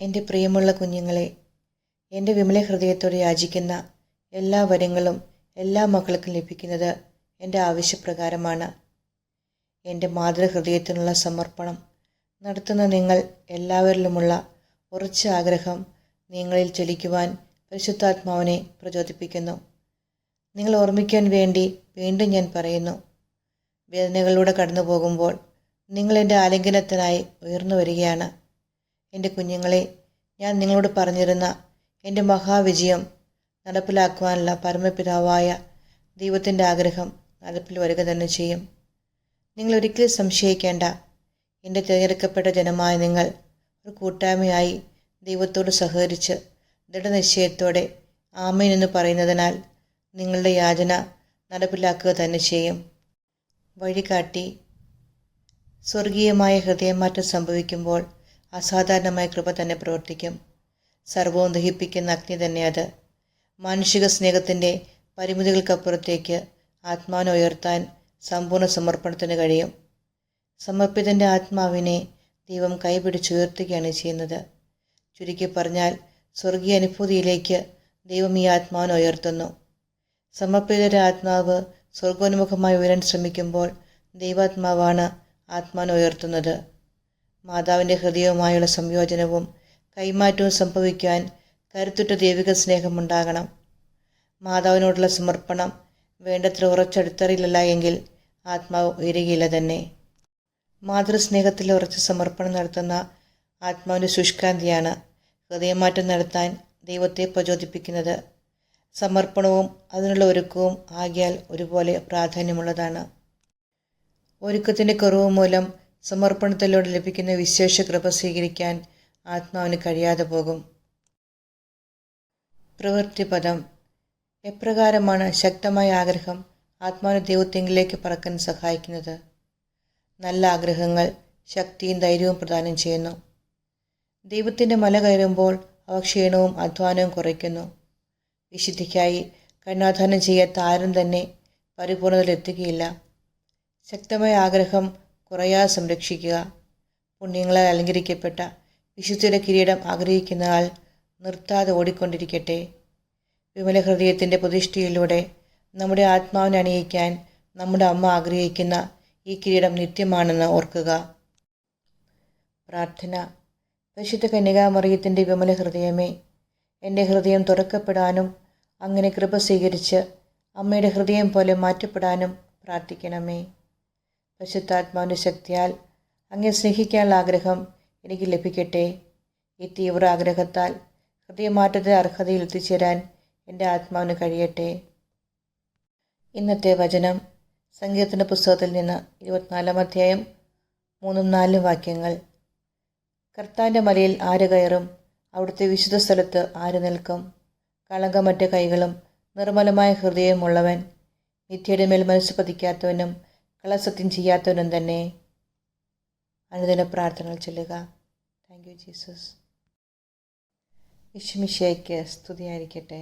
എന്റെ പ്രിയമുള്ള കുഞ്ഞുങ്ങളെ എന്റെ വിമല ഹൃദയത്തോട് യാചിക്കുന്ന എല്ലാ വരങ്ങളും എല്ലാ മക്കൾക്കും ലഭിക്കുന്നത് എന്റെ ആവശ്യപ്രകാരമാണ്. എന്റെ മാതൃഹൃദയത്തിനുള്ള സമർപ്പണം നടത്തുന്ന നിങ്ങൾ എല്ലാവരിലുമുള്ള ഉറച്ച ആഗ്രഹം നിങ്ങളിൽ ചലിക്കുവാൻ പരിശുദ്ധാത്മാവിനെ പ്രചോദിപ്പിക്കുന്നു. നിങ്ങൾ ഓർമ്മിക്കാൻ വേണ്ടി വീണ്ടും ഞാൻ പറയുന്നു വേദനകളിലൂടെ കടന്നു പോകുമ്പോൾ നിങ്ങൾ എന്റെ ആലിംഗനത്തിനായി ഉയർന്നു വരികയാണ്. എന്റെ കുഞ്ഞുങ്ങളെ ഞാൻ നിങ്ങളോട് പറഞ്ഞിരുന്ന എന്റെ മഹാവിജയം നടപ്പിലാക്കുവാനുള്ള പരമപിതാവായ ദൈവത്തിന്റെ ആഗ്രഹം നടപ്പിൽ വരിക തന്നെ ചെയ്യും. നിങ്ങൾ ഒരിക്കലും സംശയിക്കേണ്ട. എന്റെ തിരഞ്ഞെടുക്കപ്പെട്ട ജനമായ നിങ്ങൾ ഒരു കൂട്ടായ്മയായി ദൈവത്തോട് സഹകരിച്ച് ദൃഢനിശ്ചയത്തോടെ ആമേൻ എന്ന് പറയുന്നതിനാൽ നിങ്ങളുടെ യാചന നടപ്പിലാക്കുക തന്നെ ചെയ്യും. വഴികാട്ടി. സ്വർഗീയമായ ഹൃദയമാറ്റം സംഭവിക്കുമ്പോൾ അസാധാരണമായ കൃപ തന്നെ പ്രവർത്തിക്കും. സർവവും ദഹിപ്പിക്കുന്ന അഗ്നി തന്നെ അത്. മാനുഷിക സ്നേഹത്തിന്റെ പരിമിതികൾക്കപ്പുറത്തേക്ക് ആത്മാവിനെ ഉയർത്താൻ സമ്പൂർണ സമർപ്പണത്തിന് കഴിയും. സമർപ്പിതന്റെ ആത്മാവിനെ ദൈവം കൈപിടിച്ചുയർത്തുകയാണ് ചെയ്യുന്നത്. ചുരുക്കി പറഞ്ഞാൽ സ്വർഗീയ അനുഭൂതിയിലേക്ക് ദൈവം ഈ ആത്മാവിനെ ഉയർത്തുന്നു. സമർപ്പിതരുടെ ആത്മാവ് സ്വർഗോന്മുഖമായി ഉയരാൻ ശ്രമിക്കുമ്പോൾ ദൈവാത്മാവാണ് ആത്മാവിനെ ഉയർത്തുന്നത്. മാതാവിന്റെ ഹൃദയവുമായുള്ള സംയോജനവും കൈമാറ്റവും സംഭവിക്കാൻ കരുത്തുറ്റ ദൈവിക സ്നേഹമുണ്ടാകണം മാതാവിനോടുള്ള സമർപ്പണം വേണ്ടത്ര ഉറച്ചടുത്തറിയില്ല എങ്കിൽ ആത്മാവ് ഉയരുകയില്ല തന്നെ. മാതൃസ്നേഹത്തിൽ ഉറച്ച സമർപ്പണം നടത്തുന്ന ആത്മാവിന്റെ ശുഷ്കാന്തിയാണ് ഹൃദയമാറ്റം നടത്താൻ ദൈവത്തെ പ്രചോദിപ്പിക്കുന്നത്. സമർപ്പണവും അതിനുള്ള ഒരുക്കവും ആകിയാൽ ഒരുപോലെ പ്രാധാന്യമുള്ളതാണ്. ഒരുക്കത്തിന്റെ കുറവ് മൂലം സമർപ്പണത്തിലൂടെ ലഭിക്കുന്ന വിശേഷ കൃപ സ്വീകരിക്കാൻ ആത്മാവിന് കഴിയാതെ പോകും. പ്രവൃത്തി പദം. എപ്രകാരമാണ് ശക്തമായ ആഗ്രഹം ആത്മാവിന് ദൈവത്തെങ്കിലേക്ക് പറക്കാൻ സഹായിക്കുന്നത്? നല്ല ആഗ്രഹങ്ങൾ ശക്തിയും ധൈര്യവും പ്രദാനം ചെയ്യുന്നു. ദൈവത്തിന്റെ മല കയറുമ്പോൾ അവ ക്ഷീണവും അധ്വാനവും കുറയ്ക്കുന്നു. വിശുദ്ധിക്കായി കണ്ണാധാനം ചെയ്യാത്ത ആരും തന്നെ പരിപൂർണതയിലെത്തുകയില്ല. ശക്തമായ ആഗ്രഹം കുറയാതെ സംരക്ഷിക്കുക. പുണ്യങ്ങളെ അലങ്കരിക്കപ്പെട്ട വിശുദ്ധിയുടെ കിരീടം ആഗ്രഹിക്കുന്ന ആൾ നിർത്താതെ ഓടിക്കൊണ്ടിരിക്കട്ടെ. വിമല ഹൃദയത്തിന്റെ പ്രതിഷ്ഠയിലൂടെ നമ്മുടെ ആത്മാവിനെ അണിയിക്കാൻ നമ്മുടെ അമ്മ ആഗ്രഹിക്കുന്ന ഈ കിരീടം നിത്യമാണെന്ന് ഓർക്കുക. പ്രാർത്ഥന. പരിശുദ്ധ കന്യകാമറിയത്തിന്റെ വിമല ഹൃദയമേ എന്റെ ഹൃദയം തുറക്കപ്പെടാനും അങ്ങനെ കൃപ സ്വീകരിച്ച് അമ്മയുടെ ഹൃദയം പോലെ മാറ്റപ്പെടാനും പ്രാർത്ഥിക്കണമേ. പരിശുദ്ധാത്മാവിന്റെ ശക്തിയാൽ അങ്ങേ സ്നേഹിക്കാനുള്ള ആഗ്രഹം എനിക്ക് ലഭിക്കട്ടെ. ഈ തീവ്ര ആഗ്രഹത്താൽ ഹൃദയമാറ്റത്തെ അർഹതയിൽ എത്തിച്ചേരാൻ എന്റെ ആത്മാവിന് കഴിയട്ടെ. ഇന്നത്തെ വചനം സംഗീതത്തിന്റെ പുസ്തകത്തിൽ നിന്ന് ഇരുപത്തിനാലാം അധ്യായം മൂന്നും നാലും വാക്യങ്ങൾ. കർത്താന്റെ മലയിൽ ആര് കയറും? അവിടുത്തെ വിശുദ്ധ സ്ഥലത്ത് ആര് നിൽക്കും? കളങ്കമറ്റ കൈകളും നിർമ്മലമായ ഹൃദയമുള്ളവൻ നിത്യയുടെ മേൽ മനസ്സ് പതിക്കാത്തവനും കളസത്യം ചെയ്യാത്തവനും തന്നെ അനുദിന പ്രാർത്ഥനകൾ ചൊല്ലുക. താങ്ക് യു ജീസസ് വിഷമിഷയ്ക്ക് സ്തുതിയായിരിക്കട്ടെ.